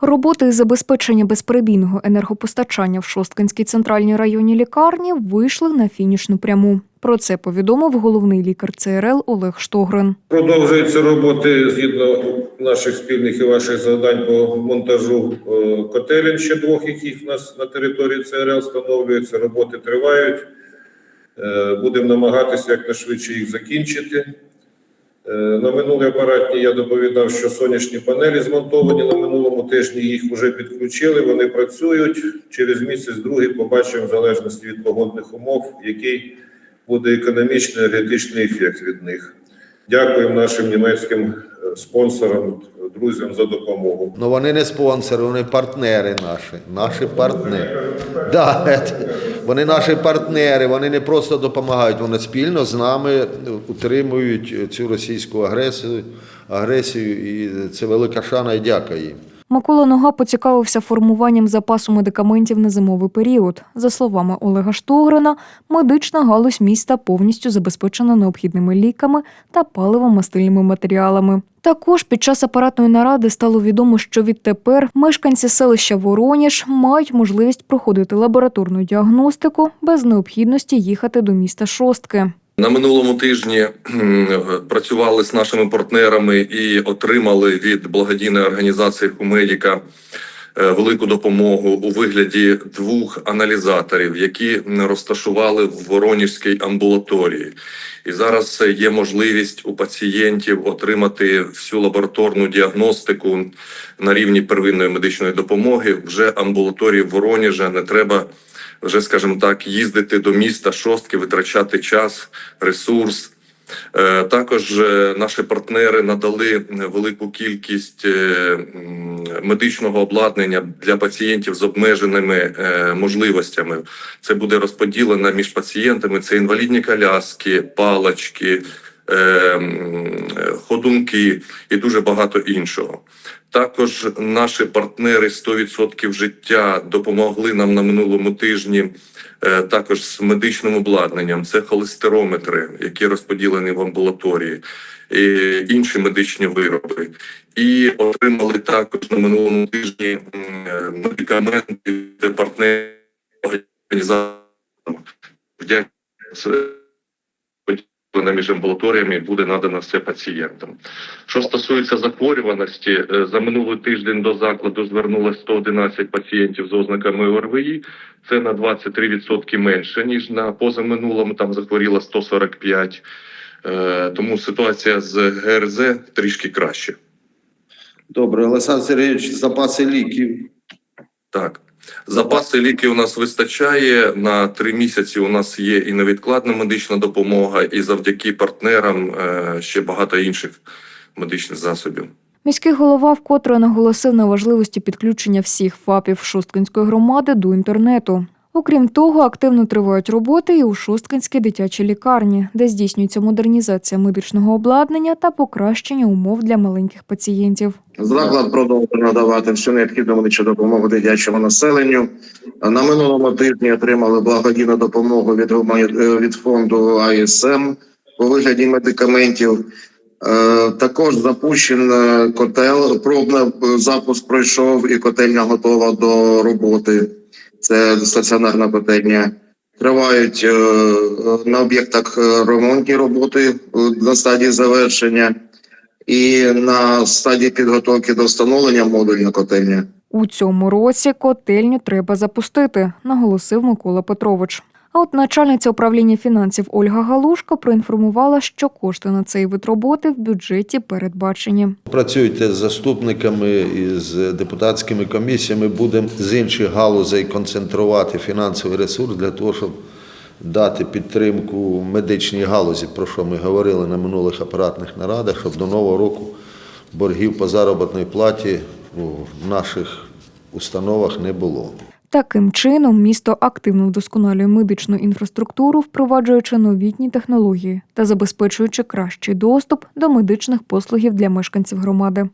Роботи із забезпечення безперебійного енергопостачання в Шосткинській центральній районній лікарні вийшли на фінішну пряму. Про це повідомив головний лікар ЦРЛ Олег Штогрин. Продовжуються роботи згідно наших спільних і ваших завдань по монтажу е, котелень ще двох, яких в нас на території ЦРЛ встановлюються. Роботи тривають. Е, Будемо намагатися якнайшвидше їх закінчити. Е, На минулій апаратні я доповідав, що сонячні панелі змонтовані. На минулому тижні їх вже підключили. Вони працюють. Через місяць другий побачимо в залежності від погодних умов, який буде економічний енергетичний ефект від них. Дякуємо нашим німецьким е, спонсорам, друзям за допомогу. Ну вони не спонсори, вони партнери наші. Наші партнери. Да, це- вони наші партнери, вони не просто допомагають, вони спільно з нами утримують цю російську агресію, агресію і це велика шана і дяка їм. Микола Нога поцікавився формуванням запасу медикаментів на зимовий період. За словами Олега Штогрина, медична галузь міста повністю забезпечена необхідними ліками та паливо-мастильними матеріалами. Також під час апаратної наради стало відомо, що відтепер мешканці селища Вороніж мають можливість проходити лабораторну діагностику без необхідності їхати до міста Шостки. На минулому тижні працювали з нашими партнерами і отримали від благодійної організації Хумедіка велику допомогу у вигляді двох аналізаторів, які розташували в Воронежській амбулаторії. І зараз е, є можливість у пацієнтів отримати всю лабораторну діагностику на рівні первинної медичної допомоги. Вже амбулаторії в Воронежа не треба вже, скажімо так, їздити до міста шостки, витрачати час, ресурс. Е, Також е, наші партнери надали велику кількість е, медичного обладнання для пацієнтів з обмеженими е, можливостями. Це буде розподілено між пацієнтами. Це інвалідні коляски, палочки, ходунки і дуже багато іншого. Також наші партнери 100% життя допомогли нам на минулому тижні е, також з медичним обладнанням. Це холестерометри, які розподілені в амбулаторії, і інші медичні вироби. І отримали також на минулому тижні медикаменти партнерів організації. Поділена між амбулаторіями буде надано все пацієнтам. Що стосується захворюваності, е, за минулий тиждень до закладу звернулося 111 пацієнтів з ознаками ОРВІ. Це на 23% менше ніж на позаминулому. Там захворіло 145. Е, Тому ситуація з ГРЗ трішки краще. Добре, Олександр Сергійович, запаси ліків. Так. Запаси ліків у нас вистачає. На три місяці у нас є і невідкладна медична допомога, і завдяки партнерам е, ще багато інших медичних засобів. Міський голова вкотре наголосив на важливості підключення всіх ФАПів Шосткинської громади до інтернету. Окрім того, активно тривають роботи і у Шосткинській дитячій лікарні, де здійснюється модернізація медичного обладнання та покращення умов для маленьких пацієнтів. Заклад продовжує надавати всю необхідну медичну допомогу дитячому населенню. На минулому тижні отримали благодійну допомогу від е, від фонду АСМ у вигляді медикаментів. Е, Також запущений котел. Пробний е, запуск пройшов і котельня готова до роботи. Це стаціонарна котельня. Тривають е, е, на об'єктах е, ремонтні роботи на стадії завершення і на стадії підготовки до встановлення модульна котельня. У цьому році котельню треба запустити, наголосив Микола Петрович. А от начальниця управління фінансів Ольга Галушко проінформувала, що кошти на цей вид роботи в бюджеті передбачені. Працюйте з заступниками і з депутатськими комісіями. Будемо з інших галузей концентрувати фінансовий ресурс для того, щоб дати підтримку медичній галузі, про що ми говорили на минулих апаратних нарадах, щоб до нового року боргів по заробітній платі в наших установах не було. Таким чином, місто активно вдосконалює медичну інфраструктуру, впроваджуючи новітні технології та забезпечуючи кращий доступ до медичних послугів для мешканців громади.